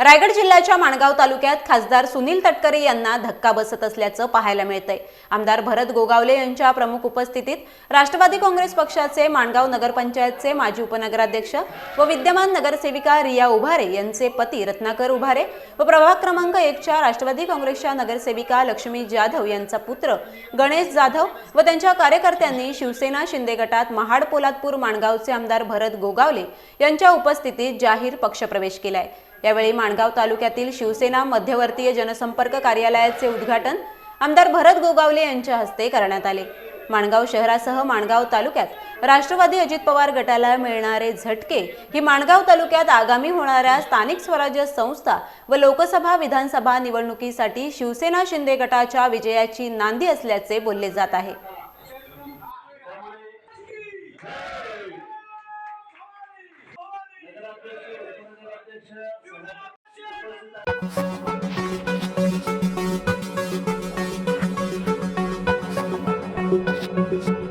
रायगड जिल्ह्याच्या माणगाव तालुक्यात खासदार सुनील तटकरे यांना धक्का बसत असल्याचं पाहायला मिळतंय. आमदार भरत गोगावले यांच्या प्रमुख उपस्थितीत राष्ट्रवादी काँग्रेस पक्षाचे माणगाव नगरपंचायतचे माजी उपनगराध्यक्ष व विद्यमान नगरसेविका रिया उभारे यांचे पती रत्नाकर उभारे व प्रभाग क्रमांक एकच्या राष्ट्रवादी काँग्रेसच्या नगरसेविका लक्ष्मी जाधव यांचा पुत्र गणेश जाधव व त्यांच्या कार्यकर्त्यांनी शिवसेना शिंदे गटात महाड पोलादपूर माणगावचे आमदार भरत गोगावले यांच्या उपस्थितीत जाहीर पक्षप्रवेश केलाय. यावेळी माणगाव तालुक्यातील शिवसेना मध्यवर्तीय जनसंपर्क कार्यालयाचे उद्घाटन आमदार भरत गोगावले यांच्या हस्ते करण्यात आले. माणगाव शहरासह माणगाव तालुक्यात राष्ट्रवादी अजित पवार गटाला मिळणारे झटके ही माणगाव तालुक्यात आगामी होणाऱ्या स्थानिक स्वराज्य संस्था व लोकसभा विधानसभा निवडणुकीसाठी शिवसेना शिंदे गटाच्या विजयाची नांदी असल्याचे बोलले जात आहे. Thank you.